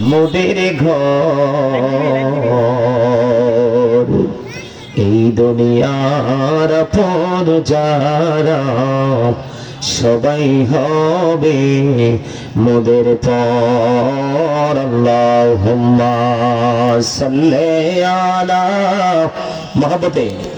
মোদের ঘর। এই দুনিয়ার পর যারা সবাই হবে মোদের পর। আল্লাহুম্মা সাল্লি আলা মহব্বতে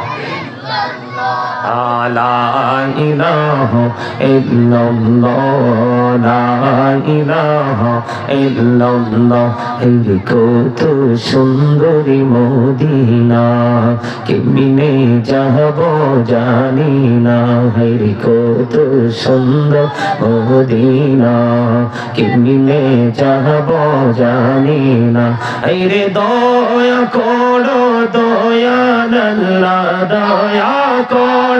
لا إله إلا الله لا إله إلا الله এই কত সুন্দরী মদিনা কেমনে যাব জানি না এই কত সুন্দর মদিনা কেমনে যাব জানি না এই রে দয়া করো দয়া আল্লাহ দয়া করো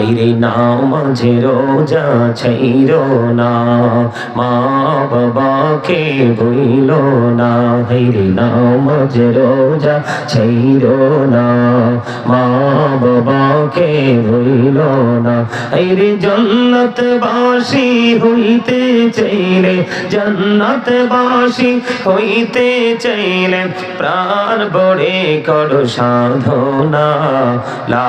এই রে নাও মাঝে রোজা ছাইর না। মা বাবাকে বইল না এই রে নাও মাঝে রোজা ছাইর না। মা বাবাকে বইল না এই রে জন্নত বাসি হইতে চাইলে জন্নত বাসি হইতে চাইলে প্রাণ বড়ে করো সাধনা। লা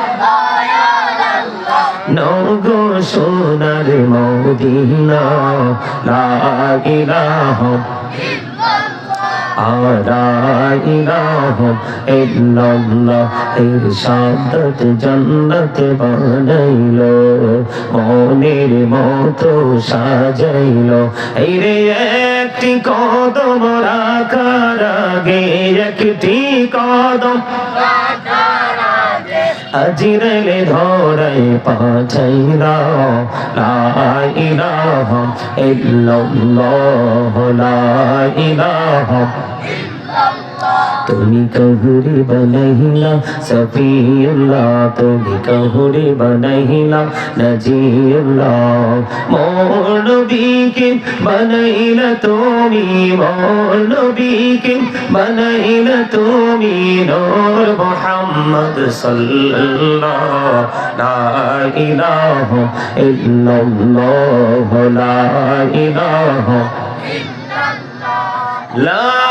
সোনার জান্নাত বানাইলো মনের মতো সাজাইলো। এই রে একটি কদম রাখার আগে একটি কদম আজিরাইলে ধরাই পাঁচাইরা লা ইলাহা ইল্লাল্লাহ লা ইলাহা তুমি কহুরে বনাইলা, সফিউল্লাহ, তুমি কহুরে বনাইলা, নজিউল্লাহ। মোর নবীকে তুমি, মোর নবীকে তুমি, নূর মুহাম্মদ সাল্লাল্লাহ লা ইলাহা ইল্লাল্লাহ। লা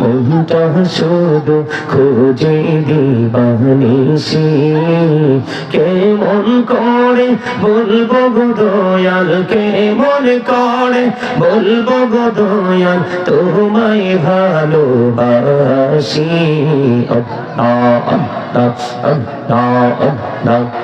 মনটা শুধু খুঁজে দিবানিসি কেমন করে বলব গো দয়াল কেমন করে বলব গো দয়াল তোমায় ভালোবাসি। আল্লাহ আল্লাহ Allah, Allah,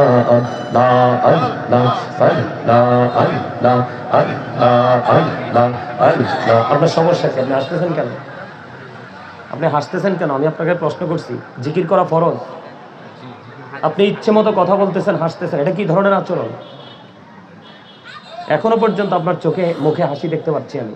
আপনার সমস্যা কি আপনি আসতেছেন কেন? আপনি হাসতেছেন কেন? আমি আপনাকে প্রশ্ন করছি। জিকির করা ফরজ? আপনি ইচ্ছে মতো কথা বলতেছেন, হাসতেছেন। এটা কি ধরনের আচরণ? এখনও পর্যন্ত আপনার চোখে, মুখে হাসি দেখতে পাচ্ছি আমি।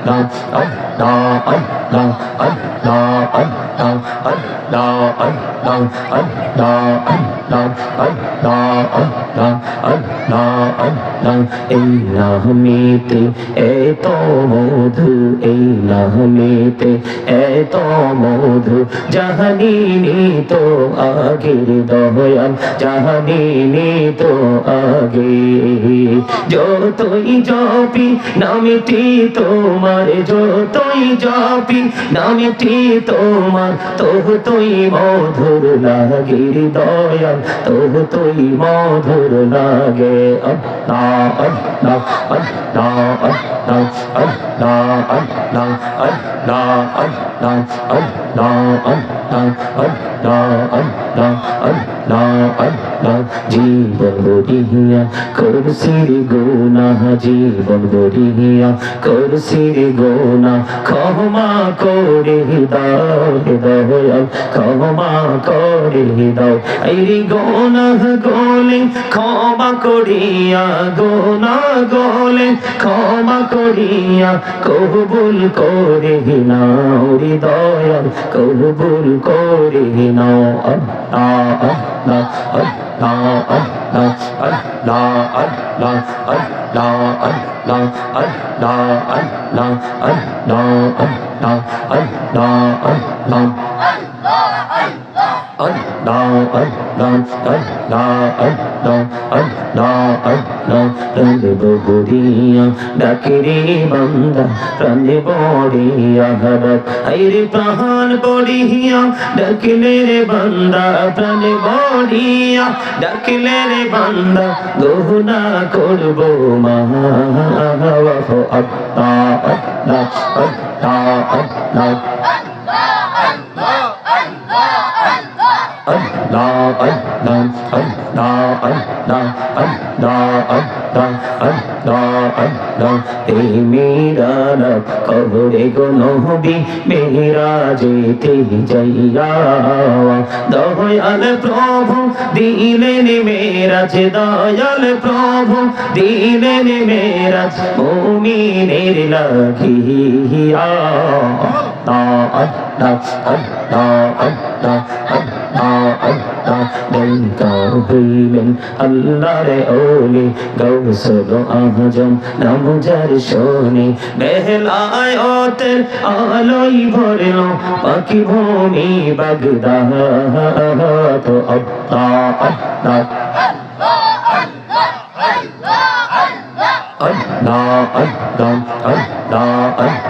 এই নাহমিতে এত মধু এই নাহমিতে এত মধু জাহানিনি তো আগে দয়াল জাহানিনি তো আগে যতই জপি নামিটি তোমার যতই জপি নামটি তোমার তোহ তুই মধুর লাগে দয়াল তোহ তুই মধুর লাগে আল্লাহ আল্লাহ আল্লাহ আল্লাহ আল্লাহ আল্লাহ আল্লাহ আল্লাহ আল্লাহ আল্লাহ আল্লাহ আল্লাহ আল্লাহ আল্লাহ জীবন গড়িয়া করছির গোনা, জীবন গড়িয়া করছির গোনা, ক্ষমা করে দাও দয়াল, ক্ষমা করে দাও। এই গোনা গোলে ক্ষমা করিয়া, গোনা গোলে ক্ষমা করিয়া, কবুল করে নাও দয়াল, কবুল করে নাও। আল্লাহ আল্লাহ ডাকিরে বন্দা প্রাণে বড়িয়া হরত আইরে পাহাড় বড়িয়া ডাকলে রে বান্দা, প্রাণে বড়িয়া ডাকলে রে বান্দা দোহনা করব মা। আল্লাহ আল্লাহ আল্লাহ মেরা কবরে গো নহবি মেরা যেতে যাইয়া। দয়াল প্রভু দিলেন মেরাজ দয়াল প্রভু দিলেন মেরাজ মুমিনের লাগিয়া। Allah, Allah, দেখা হইলেন আল্লাহর ওলি গৌসল আজম নাম যার শোনে বেহলায়তের আলোই ভরল পাখি ভূমি বাগদাদ তো আল্লাহ আল্লাহ Allah, Allah, Allah, Allah, Allah, Allah,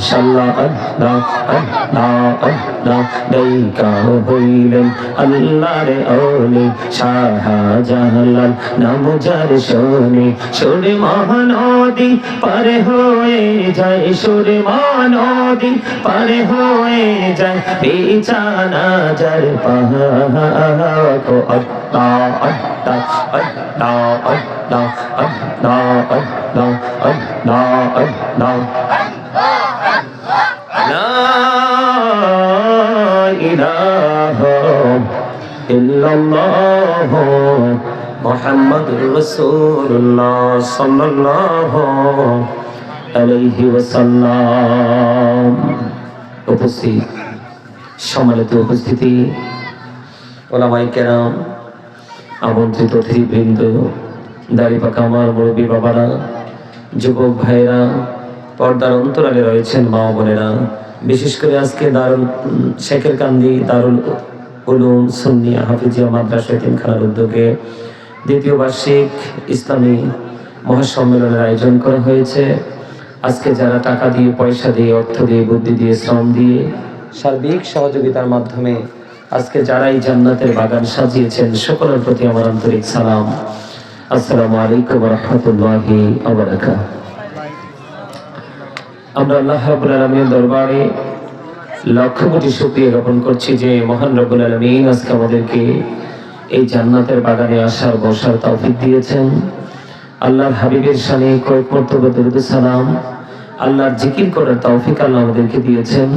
মাশাআল্লাহ আল্লাহ আল্লাহ আল্লাহ দেখা হইলেন আল্লাহর ওলি শাহজালাল নাম যার শোনে সুর মহানদী পারে হয়ে যায় সুর মহানদী পারে হয়ে যায় বিছানা যার পাহাড় আল্লাহ আল্লাহ আল্লাহ আল্লাহ আল্লাহ আল্লাহ আল্লাহ আল্লাহ ইল্লাল্লাহ মুহাম্মাদুর রাসূলুল্লাহ সাল্লাল্লাহু আলাইহি ওয়াসাল্লাম। উপস্থিত, সম্মানিত উপস্থিতি ওলামাই কেরাম, আমন্ত্রিত অতিথিবৃন্দ, দাড়ি পাকা আমার মুরব্বী বাবারা, যুবক ভাইরা পর্দার অন্তরালে রয়েছেন মা বোনেরা। বিশেষ করে আজকে দারুল শেখের কান্দি দারুল উলুম সুন্নিয়া হাফিজিয়া মাদ্রাসা এতিমখানার উদ্যোগে দ্বিতীয় বার্ষিক ইসলামী মহাসম্মেলনের আয়োজন করা হয়েছে। আজকে যারা টাকা দিয়ে, পয়সা দিয়ে, অর্থ দিয়ে, বুদ্ধি দিয়ে, শ্রম দিয়ে সার্বিক সহযোগিতার মাধ্যমে আজকে যারা এই জান্নাতের বাগান সাজিয়েছেন, সকলের প্রতি আমার আন্তরিক সালাম। আসসালামু আলাইকুম রহমতুল্লাহি আমরা আল্লাহ রাব্বুল আলামিনের দরবারে লক্ষ কোটি শুকরিয়া জ্ঞাপন করছি যে মহান রব্বুল আলামিন আজকে আমাদেরকে এই জান্নাতের বাগানে আসার বসার তৌফিক দিয়েছেন। আল্লাহর হাবিবের শানে কয়েক মর্তবা দরুদ সালাম, আল্লাহর জিকির করার তৌফিক আল্লাহ আমাদেরকে দিয়েছেন।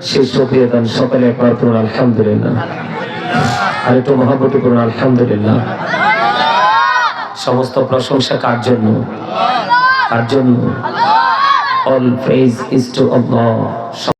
সেই শুকরিয়া দান সকালে একবার পড়ুন, আলহামদুলিল্লাহ। আর একটু মহাবতী পড়ুন, আলহামদুলিল্লাহ। সমস্ত প্রশংসা কার জন্য? কার জন্য? All praise is to Allah